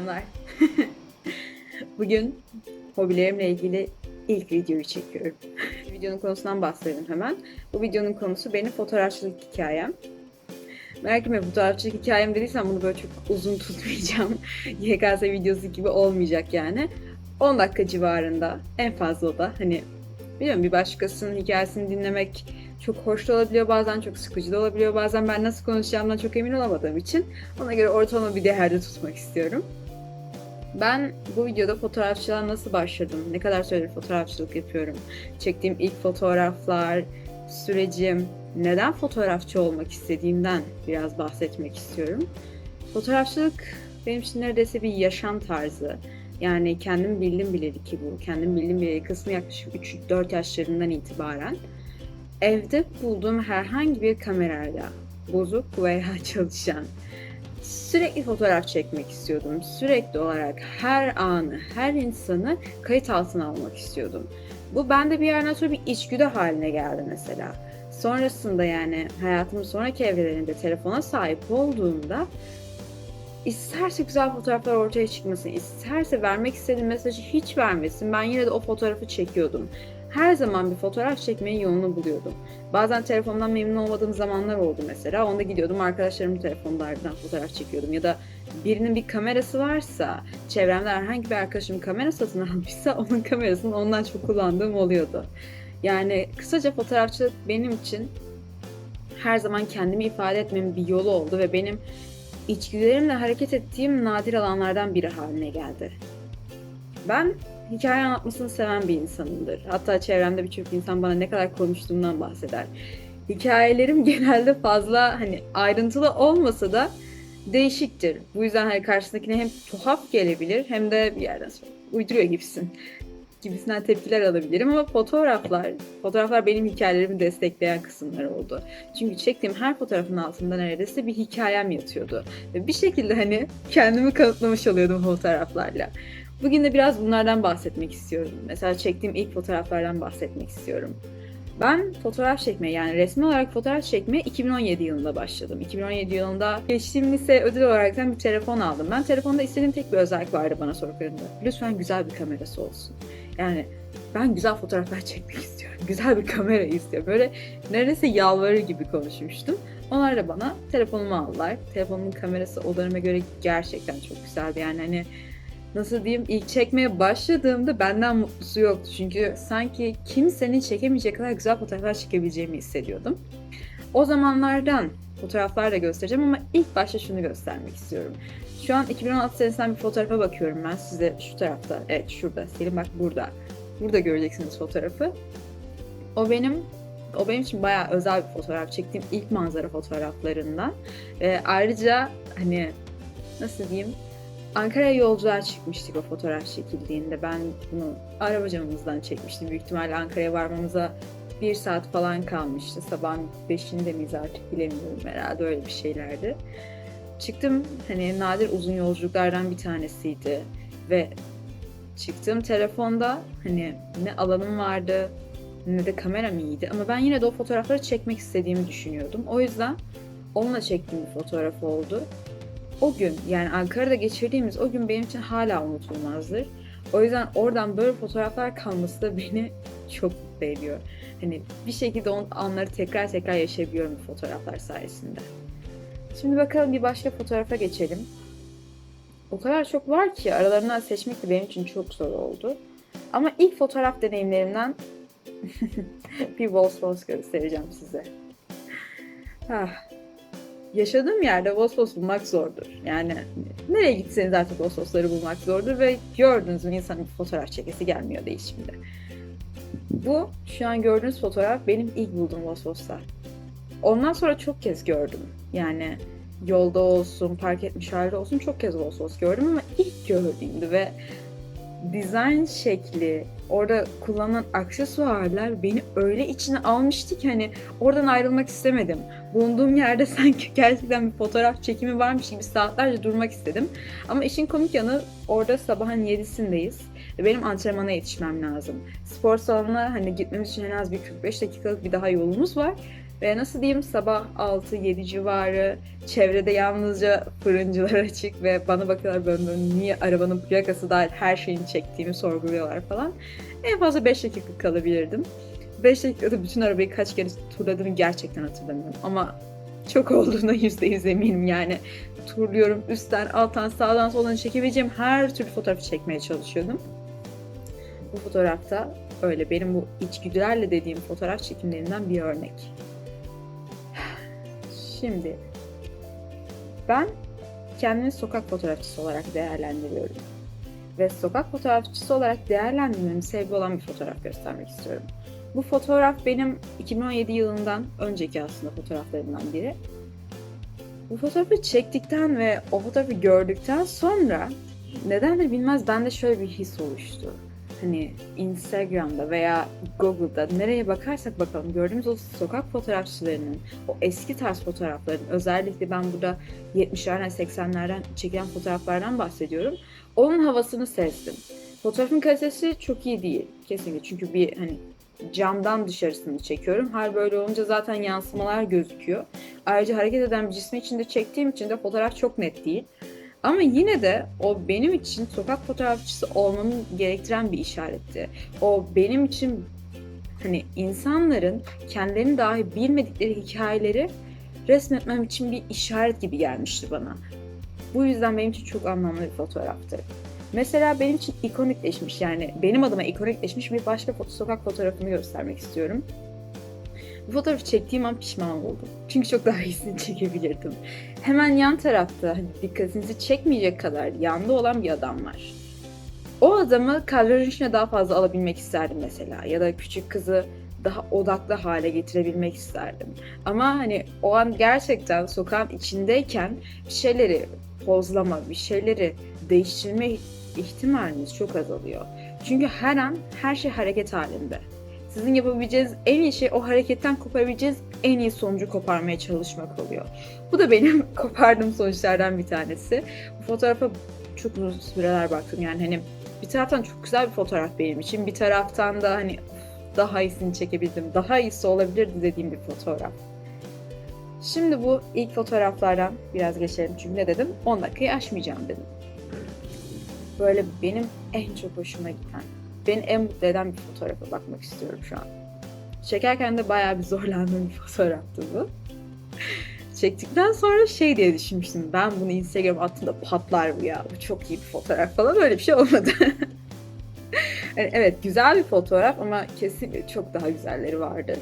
Selamlar. Bugün hobilerimle ilgili ilk videoyu çekiyorum. Videonun konusundan bahsedelim hemen. Bu videonun konusu benim fotoğrafçılık hikayem. Merak etme fotoğrafçılık hikayem dediysem bunu böyle çok uzun tutmayacağım. YKS videosu gibi olmayacak yani. 10 dakika civarında en fazla o da. Hani biliyorum bir başkasının hikayesini dinlemek çok hoş da olabiliyor bazen çok sıkıcı da olabiliyor bazen ben nasıl konuşacağımdan çok emin olamadığım için ona göre ortalama bir değerde tutmak istiyorum. Ben bu videoda fotoğrafçılığa nasıl başladım, ne kadar süredir fotoğrafçılık yapıyorum, çektiğim ilk fotoğraflar, sürecim, neden fotoğrafçı olmak istediğimden biraz bahsetmek istiyorum. Fotoğrafçılık benim için neredeyse bir yaşam tarzı. Yani kendim bildim bileli ki bu. Kendim bildim bileli kısmı yaklaşık 3-4 yaşlarından itibaren evde bulduğum herhangi bir kamerayla bozuk veya çalışan sürekli fotoğraf çekmek istiyordum. Sürekli olarak her anı, her insanı kayıt altına almak istiyordum. Bu bende bir yerden sonra bir içgüdü haline geldi mesela. Sonrasında yani hayatımın sonraki evrelerinde telefona sahip olduğumda isterse güzel fotoğraflar ortaya çıkmasın, isterse vermek istediğim mesajı hiç vermesin. Ben yine de o fotoğrafı çekiyordum. Her zaman bir fotoğraf çekmeyi yolunu buluyordum. Bazen telefondan memnun olmadığım zamanlar oldu mesela. Onda gidiyordum arkadaşlarımın telefonlarından fotoğraf çekiyordum. Ya da birinin bir kamerası varsa, çevremde herhangi bir arkadaşım kamera satın almışsa onun kamerasını ondan çok kullandığım oluyordu. Yani kısaca fotoğrafçılık benim için her zaman kendimi ifade etmemin bir yolu oldu ve benim içgüdülerimle hareket ettiğim nadir alanlardan biri haline geldi. Ben hikaye anlatmasını seven bir insanımdır. Hatta çevremde birçok insan bana ne kadar konuştuğumdan bahseder. Hikayelerim genelde fazla hani ayrıntılı olmasa da değişiktir. Bu yüzden hani karşısındakine hem tuhaf gelebilir hem de bir yerden sonra uyduruyor gibisin gibisinden tepkiler alabilirim ama fotoğraflar, fotoğraflar benim hikayelerimi destekleyen kısımlar oldu. Çünkü çektiğim her fotoğrafın altında neredeyse bir hikayem yatıyordu. Ve bir şekilde hani kendimi kanıtlamış oluyordum fotoğraflarla. Bugün de biraz bunlardan bahsetmek istiyorum. Mesela çektiğim ilk fotoğraflardan bahsetmek istiyorum. Ben fotoğraf çekmeye yani resmi olarak fotoğraf çekmeye 2017 yılında başladım. 2017 yılında geçtiğim lise ödül olaraktan bir telefon aldım. Ben telefonda istediğim tek bir özellik vardı bana sorduklarında. Lütfen güzel bir kamerası olsun. Yani ben güzel fotoğraflar çekmek istiyorum. Güzel bir kamera istiyorum. Böyle neredeyse yalvarır gibi konuşmuştum. Onlar da bana telefonumu aldılar. Telefonumun kamerası odalarıma göre gerçekten çok güzeldi. Yani hani nasıl diyeyim ilk çekmeye başladığımda benden mutlusu yoktu. Çünkü sanki kimsenin çekemeyecek kadar güzel fotoğraflar çekebileceğimi hissediyordum. O zamanlardan fotoğraflar da göstereceğim ama ilk başta şunu göstermek istiyorum. Şu an 2016 senesinden bir fotoğrafa bakıyorum ben size şu tarafta. Evet şurada. Selim bak burada. Burada göreceksiniz fotoğrafı. O benim o benim için bayağı özel bir fotoğraf. Çektiğim ilk manzara fotoğraflarından. Ve ayrıca hani nasıl diyeyim Ankara'ya yolculuğa çıkmıştık o fotoğraf çekildiğinde. Ben bunu araba camımızdan çekmiştim. Büyük ihtimalle Ankara'ya varmamıza bir saat falan kalmıştı. Sabahın beşinde miyiz artık bilemiyorum herhalde öyle bir şeylerdi. Çıktım hani nadir uzun yolculuklardan bir tanesiydi ve çıktığım telefonda hani ne alanım vardı ne de kameram iyiydi ama ben yine de o fotoğrafları çekmek istediğimi düşünüyordum. O yüzden onunla çektiğim bir fotoğraf oldu. O gün yani Ankara'da geçirdiğimiz o gün benim için hala unutulmazdır. O yüzden oradan böyle fotoğraflar kalması da beni çok mutlu ediyor. Hani bir şekilde o anları tekrar tekrar yaşayabiliyorum fotoğraflar sayesinde. Şimdi bakalım bir başka fotoğrafa geçelim. O kadar çok var ki aralarından seçmek de benim için çok zor oldu. Ama ilk fotoğraf deneyimlerimden bir Vosvos göstereceğim size. Ah. Yaşadığım yerde Vosvos bulmak zordur. Yani nereye gitseniz artık Vosvosları bulmak zordur ve gördüğünüz mü insanın fotoğraf çekesi gelmiyor değil şimdi. Bu şu an gördüğünüz fotoğraf benim ilk bulduğum Vosvoslar. Ondan sonra çok kez gördüm. Yani yolda olsun, park etmiş halde olsun çok kez Vosvos gördüm ama ilk gördüğümdü ve dizayn şekli, orada kullanılan aksesuarlar beni öyle içine almıştı ki hani oradan ayrılmak istemedim. Bulunduğum yerde sanki gerçekten bir fotoğraf çekimi varmış gibi saatlerce durmak istedim. Ama işin komik yanı orada sabahın 7'sindeyiz ve benim antrenmana yetişmem lazım. Spor salonuna hani gitmemiz için en az bir 45 dakikalık bir daha yolumuz var. Ve nasıl diyeyim sabah 6-7 civarı çevrede yalnızca fırıncılar açık ve bana bakıyorlar böyle, böyle niye arabanın plakası dahil her şeyini çektiğimi sorguluyorlar falan. En fazla 5 dakika kalabilirdim. 5 dakikada bütün arabayı kaç kere turladığımı gerçekten hatırlamıyorum. Ama çok olduğuna %100 eminim yani. Turluyorum üstten, alttan, sağdan, soldan çekebileceğim her türlü fotoğrafı çekmeye çalışıyordum. Bu fotoğrafta öyle benim bu içgüdülerle dediğim fotoğraf çekimlerinden bir örnek. Şimdi ben kendimi sokak fotoğrafçısı olarak değerlendiriyorum. Ve sokak fotoğrafçısı olarak değerlendirmemin sebebi olan bir fotoğraf göstermek istiyorum. Bu fotoğraf benim 2017 yılından önceki aslında fotoğraflarımdan biri. Bu fotoğrafı çektikten ve o fotoğrafı gördükten sonra nedendir bilmez bende şöyle bir his oluştu. Hani Instagram'da veya Google'da nereye bakarsak bakalım gördüğümüz o sokak fotoğrafçılarının, o eski tarz fotoğrafların özellikle ben burada 70'lerden 80'lerden çekilen fotoğraflardan bahsediyorum. Onun havasını sezdim. Fotoğrafın kalitesi çok iyi değil kesinlikle çünkü bir hani camdan dışarısını çekiyorum. Hal böyle olunca zaten yansımalar gözüküyor. Ayrıca hareket eden bir cismi içinde çektiğim için de fotoğraf çok net değil. Ama yine de o benim için sokak fotoğrafçısı olmamı gerektiren bir işaretti. O benim için hani insanların kendilerini dahi bilmedikleri hikayeleri resmetmem için bir işaret gibi gelmişti bana. Bu yüzden benim için çok anlamlı bir fotoğraftı. Mesela benim için ikonikleşmiş yani benim adıma ikonikleşmiş bir başka foto sokak fotoğrafını göstermek istiyorum. Bu fotoğrafı çektiğim an pişman oldum. Çünkü çok daha iyisini çekebilirdim. Hemen yan tarafta hani dikkatinizi çekmeyecek kadar yanda olan bir adam var. O adamı kadrajın içine daha fazla alabilmek isterdim mesela. Ya da küçük kızı daha odaklı hale getirebilmek isterdim. Ama hani o an gerçekten sokağın içindeyken bir şeyleri pozlama, bir şeyleri değiştirme ihtimaliniz çok azalıyor. Çünkü her an her şey hareket halinde. Sizin yapabileceğiniz en iyi şey o hareketten koparabileceğiniz en iyi sonucu koparmaya çalışmak oluyor. Bu da benim kopardığım sonuçlardan bir tanesi. Bu fotoğrafa çok uzun süreler baktım yani hani bir taraftan çok güzel bir fotoğraf benim için. Bir taraftan da hani daha iyisini çekebildim, daha iyisi olabilirdi dediğim bir fotoğraf. Şimdi bu ilk fotoğraflardan biraz geçelim çünkü ne dedim? 10 dakikayı aşmayacağım dedim. Böyle benim en çok hoşuma giden, beni en mutlu eden bir fotoğrafa bakmak istiyorum şu an. Çekerken de bayağı bir zorlandığım bir fotoğraftı bu. Çektikten sonra şey diye düşünmüştüm. Ben bunu Instagram attığımda patlar bu ya. Bu çok iyi bir fotoğraf falan. Öyle bir şey olmadı. yani evet güzel bir fotoğraf ama kesin çok daha güzelleri vardı.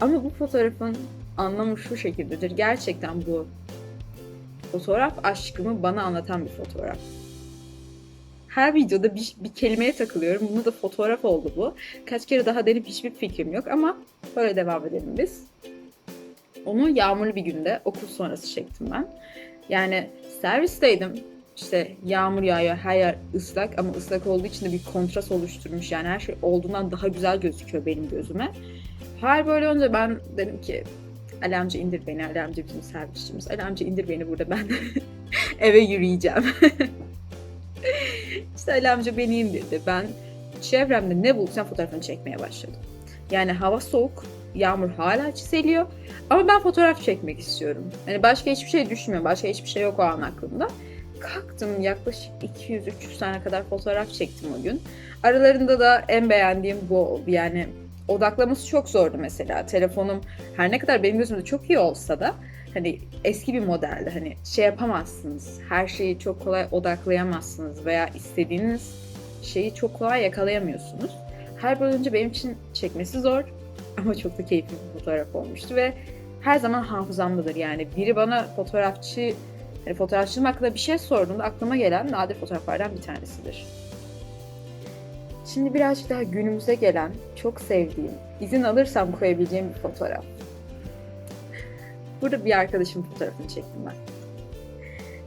Ama bu fotoğrafın anlamı şu şekildedir. Gerçekten bu fotoğraf aşkımı bana anlatan bir fotoğraf. Her videoda bir, bir kelimeye takılıyorum. Bunu da fotoğraf oldu bu. Kaç kere daha denip hiçbir fikrim yok ama böyle devam edelim biz. Onu yağmurlu bir günde okul sonrası çektim ben. Yani servisteydim. İşte yağmur yağıyor, her yer ıslak ama ıslak olduğu için de bir kontrast oluşturmuş. Yani her şey olduğundan daha güzel gözüküyor benim gözüme. Her böyle önce ben dedim ki Ali amca indir beni, Ali amca bizim servisçimiz. Ali amca indir beni burada ben eve yürüyeceğim. işte Ali amca beni indirdi. Ben çevremde ne bulursam fotoğrafını çekmeye başladım. Yani hava soğuk, yağmur hala çiseliyor. Ama ben fotoğraf çekmek istiyorum. Hani başka hiçbir şey düşünmüyorum. Başka hiçbir şey yok o an aklımda. Kalktım yaklaşık 200-300 tane kadar fotoğraf çektim o gün. Aralarında da en beğendiğim bu oldu. Yani odaklaması çok zordu mesela. Telefonum her ne kadar benim gözümde çok iyi olsa da hani eski bir modeldi. Hani şey yapamazsınız. Her şeyi çok kolay odaklayamazsınız veya istediğiniz şeyi çok kolay yakalayamıyorsunuz. Her boyunca benim için çekmesi zor ama çok da keyifli bir fotoğraf olmuştu ve her zaman hafızamdadır yani. Biri bana fotoğrafçı yani fotoğrafçılığım hakkında bir şey sorduğunda aklıma gelen nadir fotoğraflardan bir tanesidir. Şimdi birazcık daha günümüze gelen, çok sevdiğim, izin alırsam koyabileceğim bir fotoğraf. Burada bir arkadaşımın fotoğrafını çektim ben.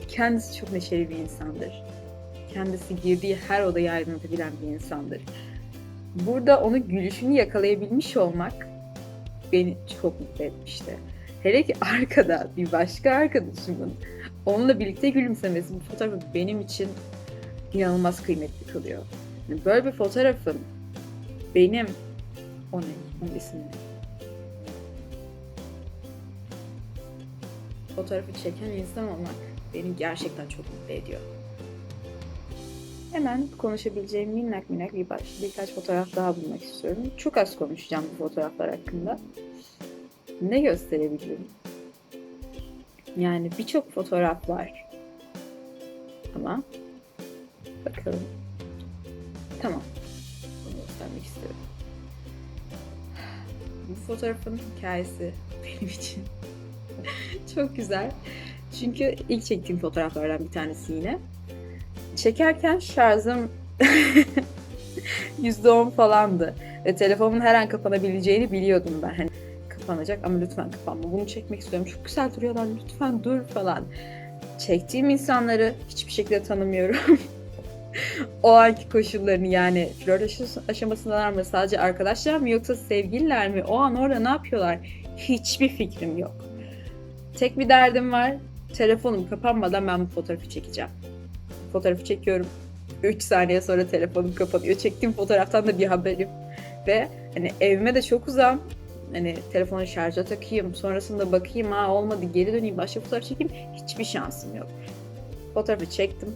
Kendisi çok neşeli bir insandır. Kendisi girdiği her odayı aydınlatabilen bir insandır. Burada onun gülüşünü yakalayabilmiş olmak beni çok mutlu etmişti. Hele ki arkada bir başka arkadaşımın onunla birlikte gülümsemesi bu fotoğrafı benim için inanılmaz kıymetli kılıyor. Yani böyle bir fotoğrafın benim o ne? Onun ismi ne? Fotoğrafı çeken insan olmak beni gerçekten çok mutlu ediyor. Hemen konuşabileceğim minnak minnak bir baş, birkaç fotoğraf daha bulmak istiyorum. Çok az konuşacağım bu fotoğraflar hakkında. Ne gösterebilirim? Yani birçok fotoğraf var. Ama bakalım. Tamam. Bunu göstermek istiyorum. Bu fotoğrafın hikayesi benim için çok güzel. Çünkü ilk çektiğim fotoğraflardan bir tanesi yine. Çekerken şarjım %10 falandı. Ve telefonumun her an kapanabileceğini biliyordum ben. Hani kapanacak ama lütfen kapanma. Bunu çekmek istiyorum. Çok güzel duruyorlar. Lütfen dur falan. Çektiğim insanları hiçbir şekilde tanımıyorum. o anki koşullarını yani flört aşamasındalar mı? Sadece arkadaşlar mı yoksa sevgililer mi? O an orada ne yapıyorlar? Hiçbir fikrim yok. Tek bir derdim var. Telefonum kapanmadan ben bu fotoğrafı çekeceğim. Fotoğrafı çekiyorum. 3 saniye sonra telefonum kapanıyor. Çektiğim fotoğraftan da bir haberim. Ve hani evime de çok uzam. Hani telefonu şarja takayım. Sonrasında bakayım ha olmadı geri döneyim başka fotoğraf çekeyim. Hiçbir şansım yok. Fotoğrafı çektim.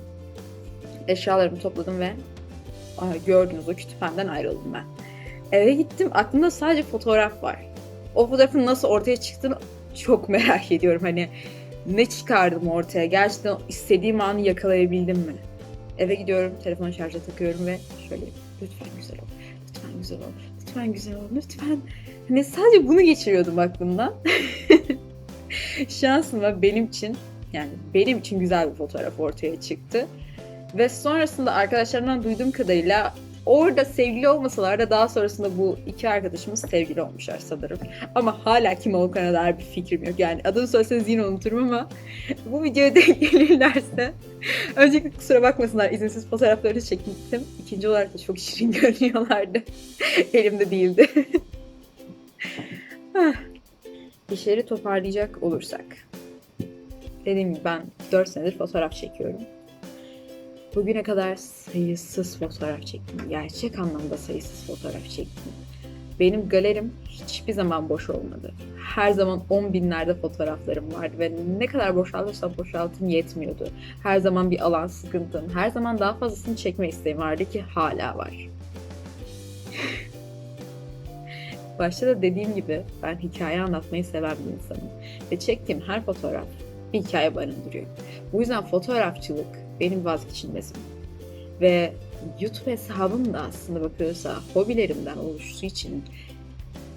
Eşyalarımı topladım ve aa, gördüğünüz o kütüphaneden ayrıldım ben. Eve gittim. Aklımda sadece fotoğraf var. O fotoğrafın nasıl ortaya çıktığını çok merak ediyorum. Hani ne çıkardım ortaya? Gerçekten istediğim anı yakalayabildim mi? Eve gidiyorum, telefonu şarja takıyorum ve şöyle lütfen güzel ol, lütfen güzel ol, lütfen güzel ol, lütfen. Hani sadece bunu geçiriyordum aklımdan. Şansıma benim için yani benim için güzel bir fotoğraf ortaya çıktı. Ve sonrasında arkadaşlarımdan duyduğum kadarıyla orada sevgili olmasalar da daha sonrasında bu iki arkadaşımız sevgili olmuşlar sanırım. Ama hala kim olduklarına dair bir fikrim yok. Yani adını söyleseniz yine unuturum ama bu videoya denk gelirlerse öncelikle kusura bakmasınlar izinsiz fotoğrafları çekmiştim. İkinci olarak da çok şirin görünüyorlardı. Elimde değildi. Ah. İşleri toparlayacak olursak. Dediğim gibi ben 4 senedir fotoğraf çekiyorum. Bugüne kadar sayısız fotoğraf çektim. Gerçek anlamda sayısız fotoğraf çektim. Benim galerim hiçbir zaman boş olmadı. Her zaman on binlerde fotoğraflarım vardı ve ne kadar boşaltırsam boşaltım yetmiyordu. Her zaman bir alan sıkıntım, her zaman daha fazlasını çekme isteğim vardı ki hala var. Başta da dediğim gibi ben hikaye anlatmayı seven bir insanım. Ve çektiğim her fotoğraf bir hikaye barındırıyor. Bu yüzden fotoğrafçılık benim vazgeçilmezim. Ve YouTube hesabım da aslında bakıyorsa hobilerimden oluştuğu için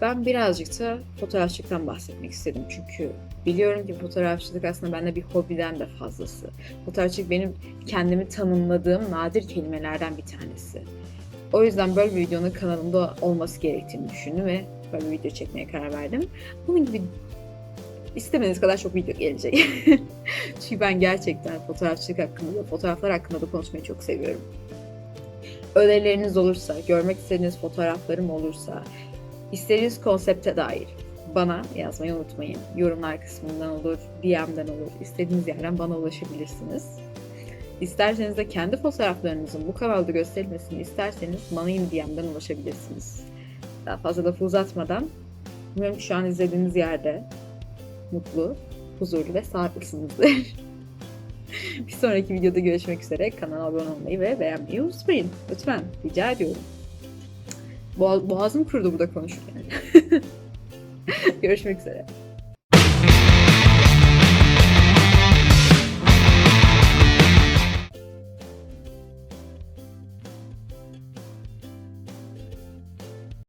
ben birazcık da fotoğrafçılıktan bahsetmek istedim. Çünkü biliyorum ki fotoğrafçılık aslında bende bir hobiden de fazlası. Fotoğrafçılık benim kendimi tanımladığım nadir kelimelerden bir tanesi. O yüzden böyle bir videonun kanalımda olması gerektiğini düşündüm ve böyle bir video çekmeye karar verdim. Bunun gibi istemediğiniz kadar çok video gelecek. Çünkü ben gerçekten fotoğrafçılık hakkında da, fotoğraflar hakkında da konuşmayı çok seviyorum. Önerileriniz olursa, görmek istediğiniz fotoğraflarım olursa, istediğiniz konsepte dair bana yazmayı unutmayın. Yorumlar kısmından olur, DM'den olur, istediğiniz yerden bana ulaşabilirsiniz. İsterseniz de kendi fotoğraflarınızın bu kanalda gösterilmesini isterseniz bana yine DM'den ulaşabilirsiniz. Daha fazla lafı uzatmadan, umarım şu an izlediğiniz yerde mutlu, huzurlu ve sağlıklısınızdır. bir sonraki videoda görüşmek üzere. Kanala abone olmayı ve beğenmeyi unutmayın. Lütfen. Rica ediyorum. Boğaz, boğazım kurudu burada konuşurken. görüşmek üzere.